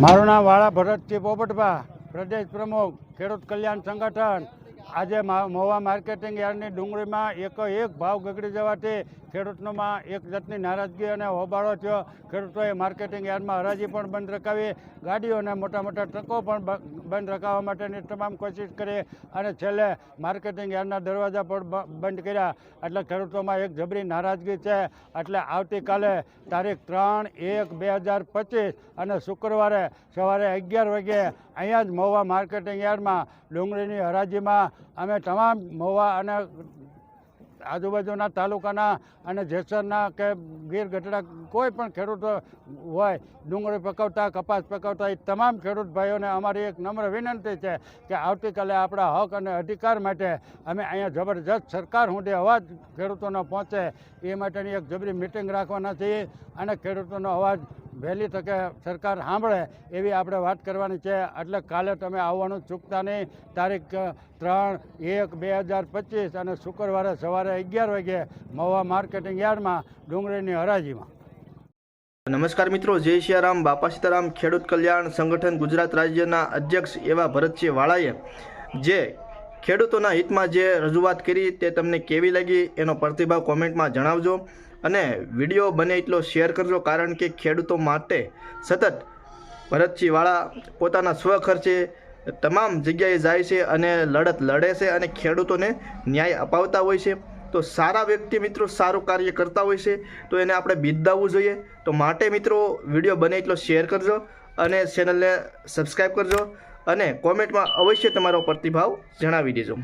મારું નામ વાળા ભરતજી પોપટભા. પ્રદેશ પ્રમુખ ખેડૂત કલ્યાણ સંગઠન. આજે મહુવા માર્કેટિંગ યાર્ડની ડુંગળીમાં એક એક ભાવ ગગડી જવાથી ખેડૂતોમાં એક જાતની નારાજગી અને હોબાળો થયો. ખેડૂતોએ માર્કેટિંગ યાર્ડમાં હરાજી પણ બંધ રખાવી, ગાડીઓ અને મોટા મોટા ટ્રકો પણ બંધ રખાવવા માટેની તમામ કોશિશ કરી અને છેલ્લે માર્કેટિંગ યાર્ડના દરવાજા પણ બંધ કર્યા. એટલે ખેડૂતોમાં એક જબરી નારાજગી છે. એટલે આવતીકાલે તારીખ ત્રણ એક બે હજાર પચીસ અને શુક્રવારે સવારે અગિયાર વાગે અહીંયા જ મહુવા માર્કેટિંગ યાર્ડમાં ડુંગળીની હરાજીમાં અમે તમામ મહુવા અને આજુબાજુના તાલુકાના અને જેસરના કે ગીર ગઢડા કોઈ પણ ખેડૂતો હોય, ડુંગળી પકવતા, કપાસ પકવતા, એ તમામ ખેડૂત ભાઈઓને અમારી એક નમ્ર વિનંતી છે કે આવતીકાલે આપણા હક અને અધિકાર માટે અમે અહીંયા જબરજસ્ત સરકાર સુધી અવાજ ખેડૂતોનો પહોંચે, એ માટેની એક જબરી મિટિંગ રાખવાના છીએ અને ખેડૂતોનો અવાજ વહેલી તકે સરકાર સાંભળે એવી આપણે વાત કરવાની છે. એટલે કાલે તમે આવવાનું ચૂકતા નહીં. તારીખ ત્રણ, એક, બે હજાર પચીસ અને શુક્રવારે સવારે અગિયાર વાગે મહુવા માર્કેટિંગ યાર્ડમાં ડુંગળીની હરાજીમાં. નમસ્કાર મિત્રો, જય સિયારામ બાપા સીતારામ ખેડૂત કલ્યાણ સંગઠન ગુજરાત રાજ્યના અધ્યક્ષ એવા ભરતસિંહ વાળાએ, જે ખેડૂતોના હિતમાં જે રજૂઆત કરી તે તમને કેવી લાગી એનો પ્રતિભાવ કોમેન્ટમાં જણાવજો અને વીડિયો બને એટલો શેર કરજો કારણ કે ખેડૂતો માટે સતત ભરતસિંહવાળા પોતાના પોતાના સ્વખર્ચે તમામ જગ્યાએ જાય છે અને લડત લડે છે અને ખેડૂતોને ન્યાય અપાવતા હોય છે. તો સારા વ્યક્તિ મિત્રો સારું કાર્ય કરતા હોય છે. તો એને આપણે બિરદાવવું જોઈએ. તો માટે મિત્રો વીડિયો બને એટલો શેર કરજો અને ચેનલને સબસ્ક્રાઈબ કરજો. અને કોમેન્ટમાં અવશ્ય તમારો પ્રતિભાવ જણાવી દેજો.